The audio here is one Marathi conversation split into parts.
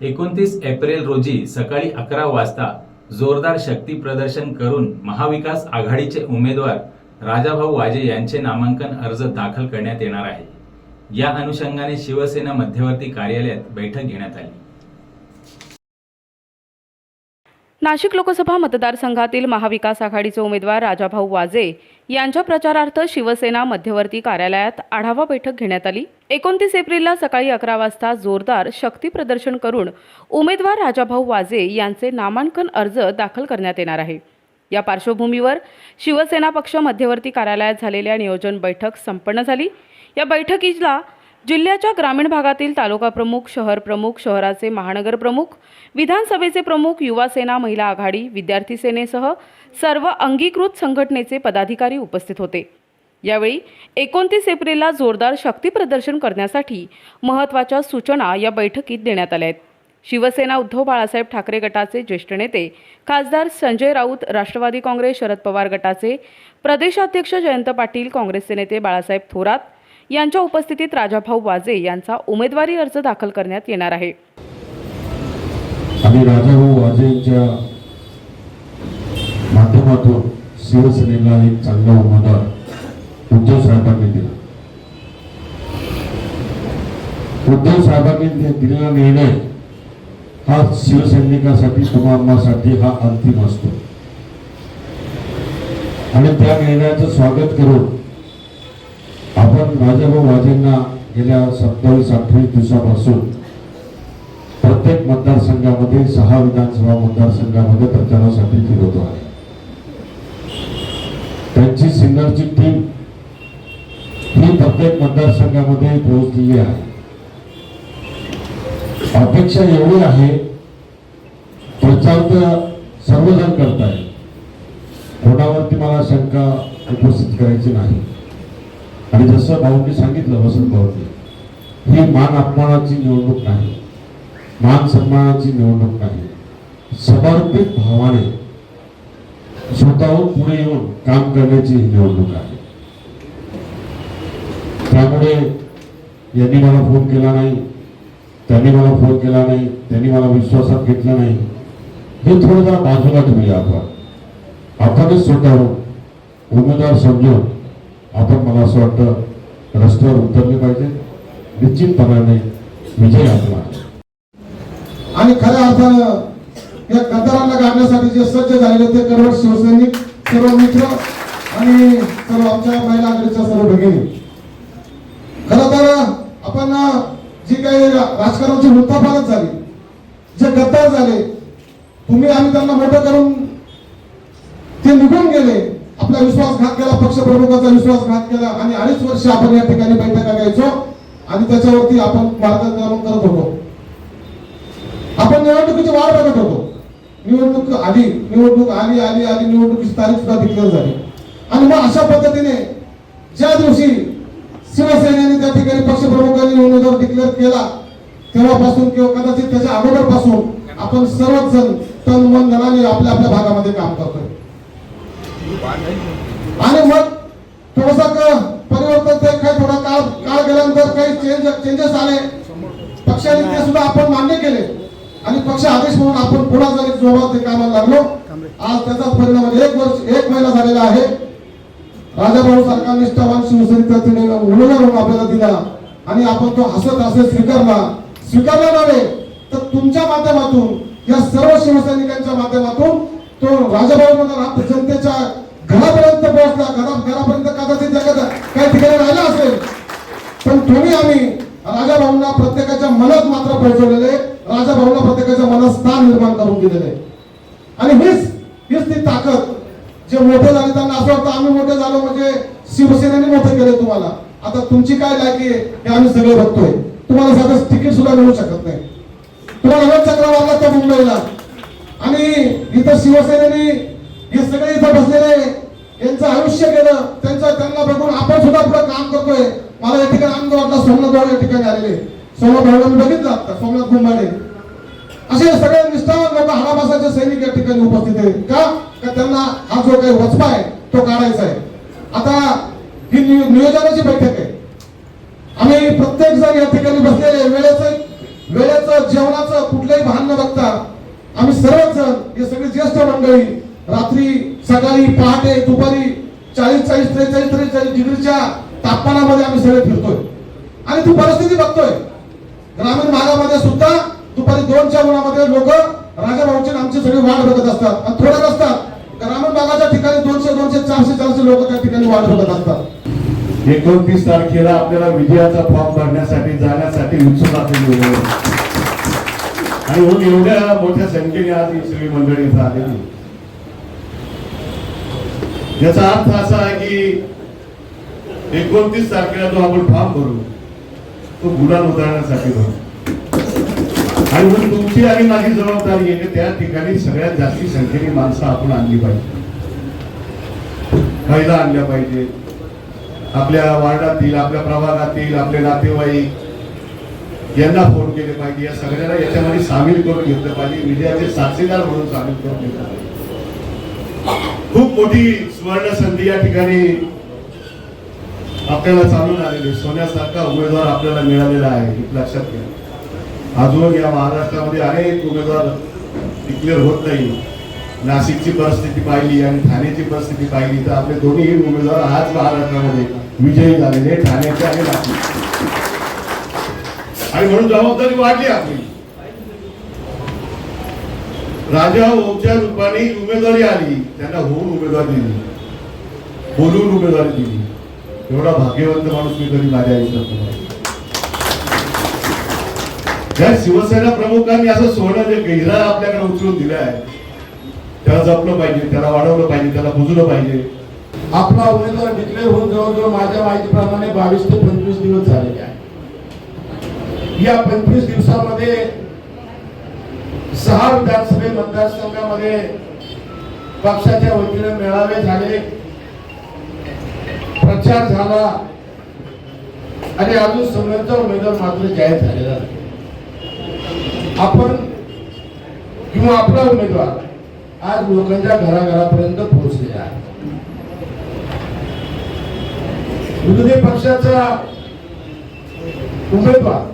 एकोणतीस एप्रिल रोजी सकाळी अकरा वाजता जोरदार शक्ती प्रदर्शन करून महाविकास आघाडीचे उमेदवार राजाभाऊ वाजे यांचे नामांकन अर्ज दाखल करण्यात येणार आहे. या अनुषंगाने शिवसेना मध्यवर्ती कार्यालयात बैठक घेण्यात आली. नाशिक लोकसभा मतदारसंघातील महाविकास आघाडीचे उमेदवार राजाभाऊ वाजे यांच्या प्रचारार्थ शिवसेना मध्यवर्ती कार्यालयात आढावा बैठक घेण्यात आली. एकोणतीस एप्रिलला सकाळी अकरा वाजता जोरदार शक्ती प्रदर्शन करून उमेदवार राजाभाऊ वाजे यांचे नामांकन अर्ज दाखल करण्यात येणार आहे. या पार्श्वभूमीवर शिवसेना पक्ष मध्यवर्ती कार्यालयात झालेल्या नियोजन बैठक संपन्न झाली. या बैठकीला जिल्ह्याच्या ग्रामीण भागातील तालुका प्रमुख शहर प्रमुख शहराचे महानगर प्रमुख विधानसभेचे प्रमुख युवा सेना महिला आघाडी विद्यार्थी सेनेसह सर्व अंगीकृत संघटनेचे पदाधिकारी उपस्थित होते. यावेळी एकोणतीस एप्रिलला जोरदार शक्ती प्रदर्शन करण्यासाठी महत्त्वाच्या सूचना या बैठकीत देण्यात आल्या आहेत. शिवसेना उद्धव बाळासाहेब ठाकरे गटाचे ज्येष्ठ नेते खासदार संजय राऊत राष्ट्रवादी काँग्रेस शरद पवार गटाचे प्रदेशाध्यक्ष जयंत पाटील काँग्रेसचे नेते बाळासाहेब थोरात यांच्या उपस्थितीत राजाभाऊ वाजे यांचा उमेदवारी अर्ज दाखल करण्यात येणार आहे. आणि राजाभाऊ वाजे यांच्या माध्यमातून शिवसेनेला एक चांगला उमेदवार उद्धव साहेबांनी दिला. उद्धव साहेबांनी दिलेला निर्णय हा शिवसैनिकासाठी कुटुंबासाठी हा अंतिम असतो. आणि त्या निर्णयाचं स्वागत करून आपण राजाभाऊ वाजेंना गेल्या सत्तावीस अठ्ठावीस दिवसापासून प्रत्येक मतदारसंघामध्ये सहा विधानसभा मतदारसंघामध्ये प्रचारासाठी फिरवतो आहे. त्यांची सिन्नरची टीम ही प्रत्येक मतदारसंघामध्ये पोहोचलेली आहे. अपेक्षा एवढी आहे प्रचार तर सर्वजण करताय कोणावरती मला शंका उपस्थित करायची नाही. आणि जसं भाऊंनी सांगितलं वसंत भाऊंनी ही मान अपमानाची निवडणूक नाही. मान सन्मानाची निवडणूक नाही. समर्पित भावाने स्वतःहून पुढे येऊन काम करण्याची ही निवडणूक आहे. त्यामुळे यांनी मला फोन केला नाही त्यांनी मला फोन केला नाही त्यांनी मला विश्वासात घेतलं नाही. हे थोडं जरा बाजूला ठेवूया आपण. आपणच स्वतःहून उमेदवार समजून आपण मला असं वाटतं रस्त्यावर उतरले पाहिजे. निश्चितपणाने विजय आपला. आणि खऱ्या अर्थानं या कतारांना गाडण्यासाठी जे सज्ज झालेले ते करवट शिवसैनिक सर्व मित्र आणि सर्व आमच्या महिला आघाडीच्या सर्व भगिनी. खरं तर आपण जी काही राजकारणाची वृत्तापालच झाली जे गद्दार झाले तुम्ही आम्ही त्यांना मोठं करून ते निघून गेले. आपला विश्वासघात केला पक्षप्रमुखाचा विश्वासघात केला आणि अडीच वर्ष आपण या ठिकाणी बैठका घ्यायचो आणि त्याच्यावरती आपण मार्गक्रमण करत होतो. आपण निवडणुकीची वाट बघत होतो. निवडणूक आली निवडणूक आली आली आली निवडणुकीची तारीख सुद्धा डिक्लेअर झाली. आणि मग अशा पद्धतीने ज्या दिवशी शिवसेनेने त्या ठिकाणी पक्षप्रमुखांनी उमेदवार डिक्लेअर केला तेव्हापासून किंवा कदाचित त्याच्या अगोदरपासून आपण सर्वच जण तन मन धनाने आपल्या आपल्या भागामध्ये काम करतोय. आणि मग थोडासा परिवर्तन ते काही थोडा काळ काळ गेल्यानंतर काही चेंज चेंजेस आले. पक्षाने ते सुद्धा आपण मान्य केले. आणि पक्ष आदेश म्हणून आपण पुन्हा जरी जोरात ते कामाला लागलो आज त्याचा परिणाम एक वर्ष एक महिना झालेला आहे. राजाभाऊ सरकार निष्ठावान शिवसेनेचा तिने उमेदवार म्हणून आपल्याला दिला. आणि आपण तो हसत हसत स्वीकारला. स्वीकारला नव्हे तर तुमच्या माध्यमातून या सर्व शिवसैनिकांच्या माध्यमातून तो राजाभाऊ म्हणून जनतेच्या घरापर्यंत पोहोचला. घरा घरापर्यंत कदाचित एखाद्या काही ठिकाणी राहिला असेल. पण तुम्ही आम्ही राजा भाऊंना प्रत्येकाच्या मनात मात्र पोहोचवलेले राजाभाऊंना प्रत्येकाच्या मनात स्थान निर्माण करून दिलेले. आणि हीच हीच ती ताकद जे मोठे झाले त्यांना असं वाटतं आम्ही मोठे झालो म्हणजे शिवसेनेने मोठे केले तुम्हाला. आता तुमची काय लायकी आहे हे आम्ही सगळे बघतोय. तुम्हाला साधं तिकीट सुद्धा मिळू शकत नाही. तुम्हाला रथ वागला लागतो मुंबईला. आणि इथं शिवसेनेने हे सगळे इथं बसलेले यांचं आयुष्य केलं त्यांचं त्यांना बघून आपण सुद्धा पुढे काम करतोय. मला या ठिकाणी आनंद वाटला सोमनाथ भाऊ या ठिकाणी आलेले. सोमनाथ भाऊ मी बघितलं आता सोमनाथ कुंभाडे असे सगळे निष्ठावान लोक हाडामासाचे सैनिक या ठिकाणी उपस्थित आहेत. का? का त्यांना हा जो काही वचपा आहे तो काढायचा आहे. आता ही नियोजनाची बैठक आहे. आम्ही प्रत्येक जण या ठिकाणी बसलेले वेळेचं वेळेचं जेवणाचं कुठलंही भान न बघता आम्ही कुठल्या सगळे ज्येष्ठ मंडळी रात्री सकाळी पहाटे दुपारी चाळीस चाळीस त्रेचाळीस त्रेचाळीस डिग्रीच्या तापमानामध्ये आम्ही सगळे फिरतोय. आणि ती परिस्थिती बघतोय. ग्रामीण भागामध्ये सुद्धा दुपारी दोनच्या उन्हामध्ये लोक राजा भाऊची आमची सगळी वाट बघत असतात आणि थोड्याच असतात ग्रामीण भागाच्या ठिकाणी दोनशे दोनशे चारशे चारशे लोक त्या ठिकाणी वाट बघत असतात. एकोणतीस तारखेला आपल्याला विजयाचा फॉर्म भरण्यासाठी जाण्यासाठी उत्सुक असलेली आणि म्हणून एवढ्या मोठ्या संख्येने आज ही सगळी मंडळी इथं आलेली. याचा अर्थ असा आहे की एकोणतीस तारखेला जो आपण फॉर्म भरू तो गुन्हा उतरण्यासाठी भरू. आणि म्हणून तुमची आणि माझी जबाबदारी आहे की त्या ठिकाणी सगळ्यात जास्ती संख्येने माणसं आपण आणली पाहिजे. फायदा आणल्या पाहिजे आपल्या वार्डातील आपल्या प्रभागातील आपले नातेवाईक यांना फोन केले पाहिजे. या सगळ्यांना याच्यामध्ये सामील करून घेतलं पाहिजे. विजयाचे साक्षीदार म्हणून सामील करून घेतलं पाहिजे. खूप मोठी सुवर्ण संधी या ठिकाणी आपल्याला चालून आलेली सोन्यासारखा उमेदवार आपल्याला मिळालेला आहे हे लक्षात घ्या. अजून या महाराष्ट्रामध्ये अनेक उमेदवार डिक्लेअर होत नाही. नाशिकची परिस्थिती पाहिली आणि ठाण्याची परिस्थिती पाहिली. तर आपले दोन्ही उमेदवार आज महाराष्ट्रामध्ये विजयी झालेले ठाण्याचे आणि नाशिक आणि म्हणून जबाबदारी वाढली आपली. राजा ओच्या रूपाने उमेदवारी आली. त्यांना होऊन उमेदवारी दिली. बोलून उमेदवारी दिली. एवढा भाग्यवंत माणूस मी कधी माझ्या आयुष्यात शिवसेना प्रमुखांनी असं सोनं जे गहिरा आपल्याकडे उचलून दिलं आहे त्याला जपलं पाहिजे त्याला वाढवलं पाहिजे त्याला बुजलं पाहिजे. आपला उमेदवार डिक्लेअर होऊन जवळजवळ माझ्या माहितीप्रमाणे बावीस ते पंचवीस दिवस झाले. या पंचवीस दिवसामध्ये सहा विधानसभा मतदारसंघामध्ये पक्षाच्या वतीने मेळावे झाले प्रचार झाला आणि अजून सगळ्यांचा उमेदवार मात्र जाहीर झालेला आपण किंवा आपला उमेदवार आज लोकांच्या घराघरापर्यंत पोहोचलेला आहे. विरोधी पक्षाचा उमेदवार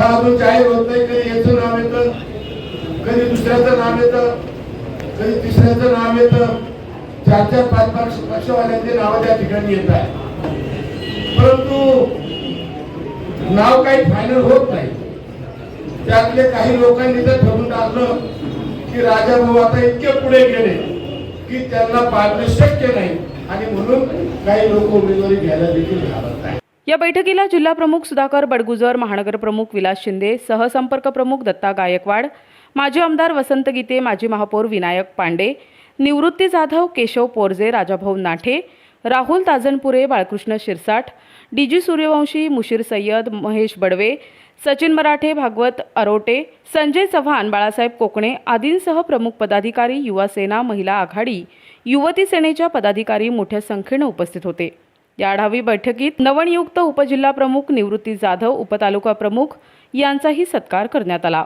खेळाडू अजून जाहीर होत नाही कधी याचं नाव येतं कधी दुसऱ्याचं नाव येतं कधी तिसऱ्याचं नाव येतं. चार चार पाच पाच पक्षवाल्यांचे नाव त्या ठिकाणी येत आहे परंतु नाव काही फायनल होत नाही. त्यातले काही लोकांनी तर ठरवून टाकलं की राजा भाऊ आता इतके पुढे गेले की त्यांना पाडणं शक्य नाही. आणि म्हणून काही लोक उमेदवारी घ्यायला देखील घालत नाही या बैठकीला जिल्हा प्रमुख सुधाकर बडगुजर महानगर प्रमुख विलास शिंदे सहसंपर्क प्रमुख दत्ता गायकवाड माजी आमदार वसंत गीते माजी महापौर विनायक पांडे निवृत्ती जाधव केशव पोरजे राजाभाऊ नाठे राहुल ताजनपुरे बाळकृष्ण शिरसाट डीजी सूर्यवंशी मुशीर सय्यद महेश बडवे सचिन मराठे भागवत अरोटे संजय चव्हाण बाळासाहेब कोकणे आदींसह प्रमुख पदाधिकारी युवा सेना महिला आघाडी युवती सेनेच्या पदाधिकारी मोठ्या संख्येनं उपस्थित होते. या आढावी बैठकीत नवनियुक्त उपजिल्हा प्रमुख निवृत्ती जाधव उपतालुका प्रमुख यांचाही सत्कार करण्यात आला.